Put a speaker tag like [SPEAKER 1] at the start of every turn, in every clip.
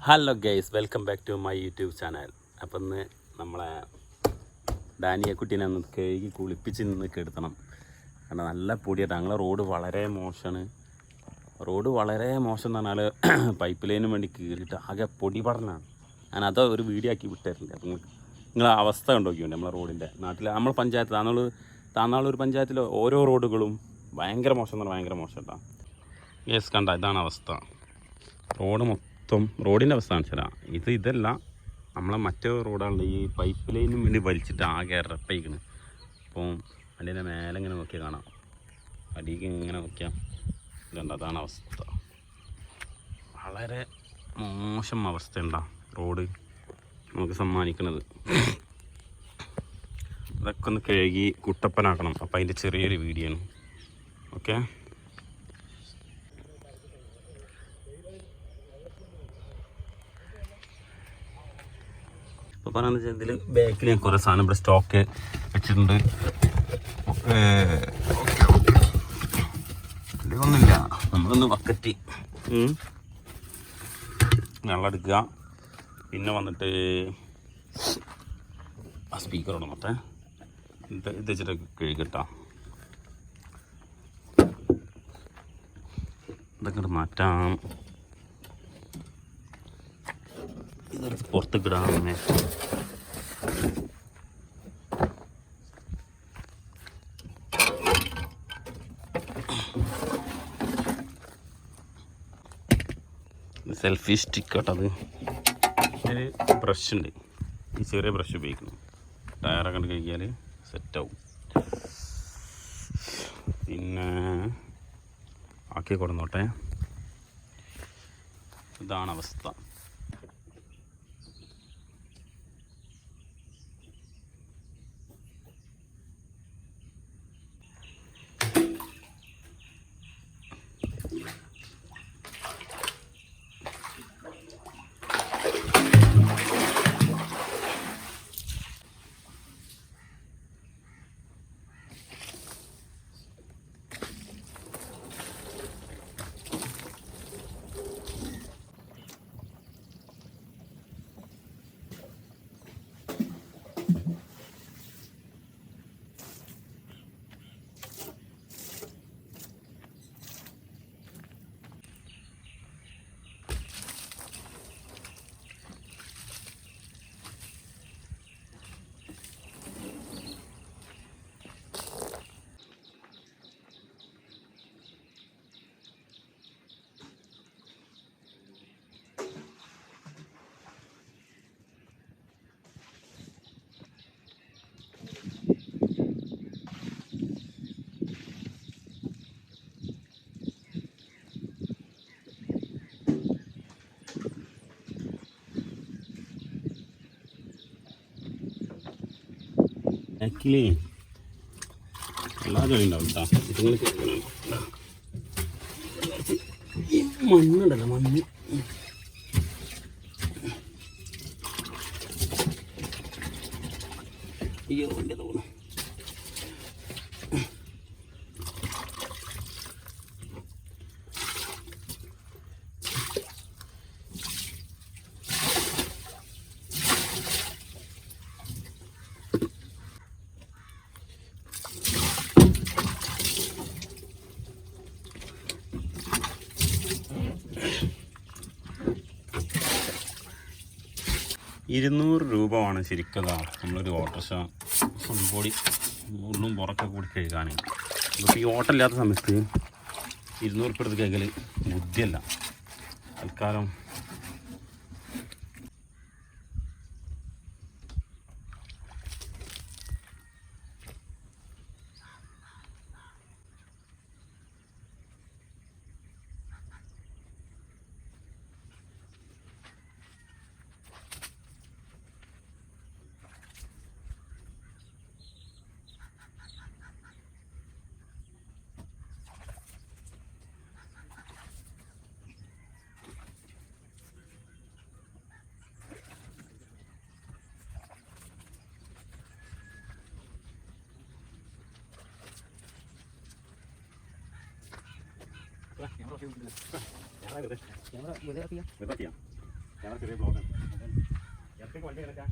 [SPEAKER 1] Hello guys welcome back to my YouTube channel അപ്പം ഇന്ന് നമ്മളെ ഡാനിയക്കുട്ടീനെ ഒന്ന് കഴുകി കുളിപ്പിച്ച് നിന്ന് കെടുത്തണം. കാരണം നല്ല പൊടിയായിട്ട് ഞങ്ങളെ റോഡ് വളരെ മോശമാണ് റോഡ് വളരെ മോശം എന്ന് പറഞ്ഞാൽ പൈപ്പ് ലൈനും വേണ്ടി കീറിയിട്ട് ആകെ പൊടി പടനാണ് ഞാൻ അത് ഒരു വീഡിയോ ആക്കി വിട്ടായിരുന്നു അപ്പം നിങ്ങളെ അവസ്ഥ കണ്ടോക്കിയുണ്ട് നമ്മളെ റോഡിന്റെ നാട്ടിൽ നമ്മൾ പഞ്ചായത്ത് താന്നാളൂർ താന്നാളൊരു പഞ്ചായത്തിലെ ഓരോ റോഡുകളും ഭയങ്കര മോശം എന്ന് പറഞ്ഞാൽ ഭയങ്കര മോശം കേട്ടോ. യെസ് കണ്ട ഇതാണ് അവസ്ഥ. റോഡ് മൊത്തം റോഡിന്റെ അവസ്ഥ കാണിച്ചതാ ഇത് ഇതല്ല നമ്മളെ മറ്റേ റോഡാണ് ഈ പൈപ്പ് ലൈനും വേണ്ടി വലിച്ചിട്ട് ആകെ ഇറപ്പയിക്കണ് അപ്പം അതിന്റെ മേലെ ഇങ്ങനെ നോക്കിയാൽ കാണാം. അടിക്ക് ഇങ്ങനെ നോക്കിയാൽ ഇതുണ്ട് അതാണ് അവസ്ഥ. വളരെ മോശം അവസ്ഥ റോഡ് നമുക്ക് സമ്മാനിക്കുന്നത് അതൊക്കെ ഒന്ന് കഴുകി കുട്ടപ്പനാക്കണം. അപ്പം അതിന്റെ ചെറിയൊരു വീഡിയോ ആണ്. ഓക്കെ? ഇപ്പോൾ പറയുന്നത് വെച്ചാൽ ഇതിൽ ബാക്കിൽ ഞാൻ കുറേ സാധനം ഇവിടെ സ്റ്റോക്ക് വെച്ചിട്ടുണ്ട്. ഒന്നുമില്ല. നമ്മളൊന്ന് വക്കറ്റി. വെള്ളം എടുക്കുക. പിന്നെ വന്നിട്ട് ആ സ്പീക്കർ മറ്റേ. ഇത് ഇത് വെച്ചിട്ട് കഴുകട്ടാ. ഇതൊക്കെ മാറ്റാം. ഇതെടുത്ത് പുറത്തേക്ക് സെൽഫി സ്റ്റിക്ക് കേട്ടത് ഒരു ബ്രഷ് ഉണ്ട്. ഈ ചെറിയ ബ്രഷ് ഉപയോഗിക്കണം. ടയറൊക്കെ കഴിക്കാൽ സെറ്റാവും. പിന്നെ ആക്കി കൊടുന്നോട്ടെ ഇതാണ് അവസ്ഥ. ബാക്കിലേ എല്ലാ ജോലി ഉണ്ടാവും കേട്ടോ. മണ്ണുണ്ടല്ലോ മണ്ണ്. ഇരുന്നൂറ് രൂപ വേണം ശരിക്കും നമ്മളൊരു ഓട്ടോ ഫുൾ ബോഡി ഒന്നും പുറത്തെ കൂടി കഴുകാൻ ഇപ്പോൾ ഈ ഓട്ടമില്ലാത്ത സമയത്ത് ഇരുന്നൂറ് രൂപ എടുത്ത് കഴുകൽ ബുദ്ധിയല്ല. തൽക്കാലം ചെറിയ
[SPEAKER 2] കഴിച്ചാൽ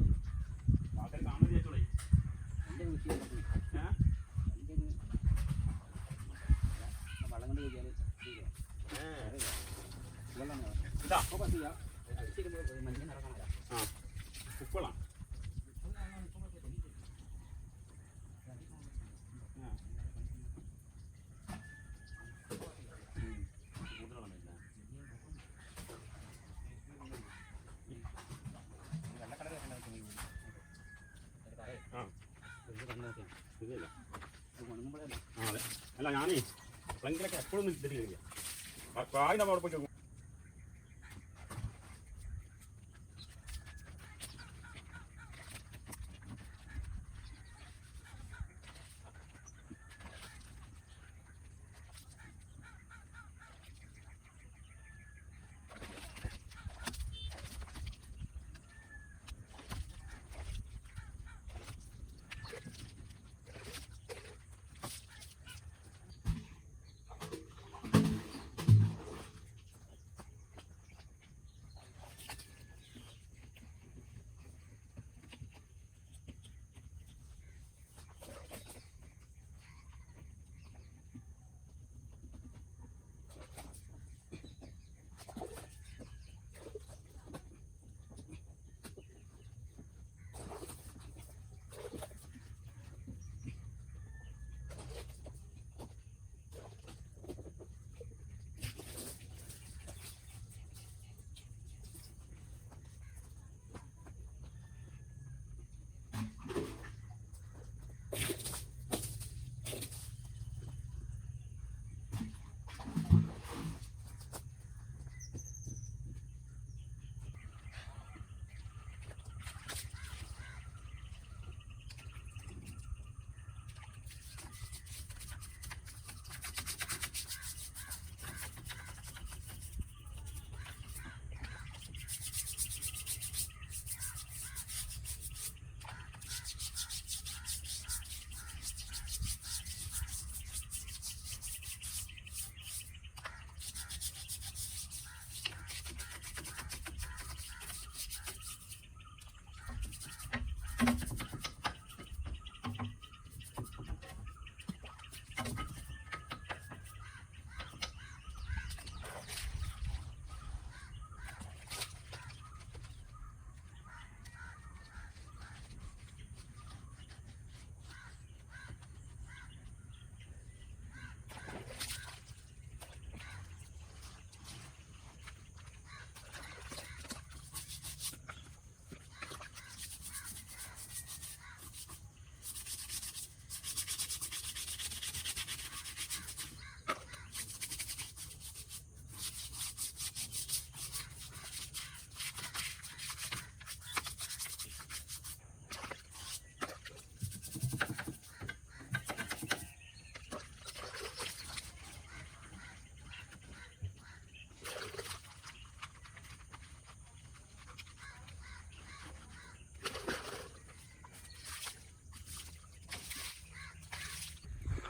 [SPEAKER 2] വെള്ളം
[SPEAKER 1] ഇതാ
[SPEAKER 2] അപ്പോൾ പത്ത് ചെയ്യാം മനുഷ്യൻ നടക്കാനല്ല
[SPEAKER 1] ആ ഉപ്പളാ ആ ഇല്ല
[SPEAKER 2] ഉണങ്ങുമ്പോഴല്ല
[SPEAKER 1] ആ അതെ അല്ല ഞാനേ ഭയങ്കരൊക്കെ എപ്പോഴും ഇതിട്ട് കഴിക്കാം കായ് നമ്മൾ അവിടെ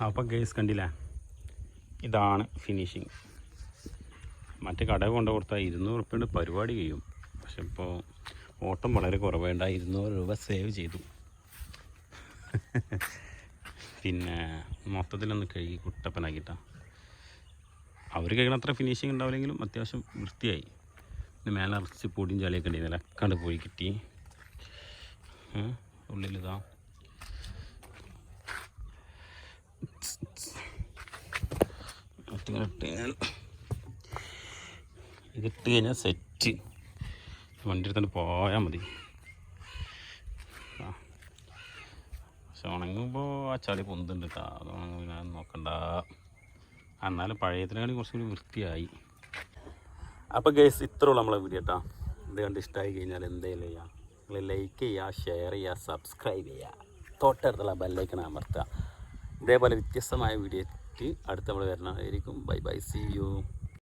[SPEAKER 1] അപ്പോൾ ഗേസ് കണ്ടില്ലേ? ഇതാണ് ഫിനിഷിങ് മറ്റേ കട കൊണ്ട് കൊടുത്താൽ ഇരുന്നൂറ് ഉറുപ്പ്യന്റെ പരിപാടി ചെയ്യും. പക്ഷെ ഇപ്പോൾ ഓട്ടം വളരെ കുറവേണ്ട ഇരുന്നൂറ് രൂപ സേവ് ചെയ്തു. പിന്നെ മൊത്തത്തിലൊന്ന് കഴുകി കുട്ടപ്പനാക്കിട്ടാ അവർ കഴിക്കണ അത്ര ഫിനിഷിങ് ഉണ്ടാവില്ലെങ്കിലും അത്യാവശ്യം വൃത്തിയായി. പിന്നെ മേലെ ഇറച്ചി പൊടിയും ചളിയൊക്കെ ഉണ്ടായിരുന്നില്ല. അക്കാണ്ട് പോയി കിട്ടി. ഉള്ളിലിതാ. ഇങ്ങനെ ഇട്ട് കഴിഞ്ഞാൽ ഇതിട്ട് കഴിഞ്ഞാൽ സെറ്റ്. വണ്ടി എടുത്തിട്ട് പോയാൽ മതി. പക്ഷെ ഉണങ്ങുമ്പോൾ ആ ചളി പൊന്തുണ്ട് കേട്ടോ അത് ഞാൻ നോക്കണ്ട. എന്നാലും പഴയതിനെക്കാളും കുറച്ചും കൂടി വൃത്തിയായി. അപ്പോൾ ഗേസ് ഇത്രയുള്ള നമ്മളെ വീഡിയോ കേട്ടോ ഇത് കണ്ട് ഇഷ്ടമായി കഴിഞ്ഞാൽ എന്തെങ്കിലും ചെയ്യാം. നിങ്ങൾ ലൈക്ക് ചെയ്യുക ഷെയർ ചെയ്യുക സബ്സ്ക്രൈബ് ചെയ്യുക തൊട്ടടുത്തുള്ള ബെല്ലൈക്കൺ അമർത്തുക. ഇതേപോലെ വ്യത്യസ്തമായ വീഡിയോ அடுத்த விட வேறு நாள் இருக்கும் பை பை சி யூ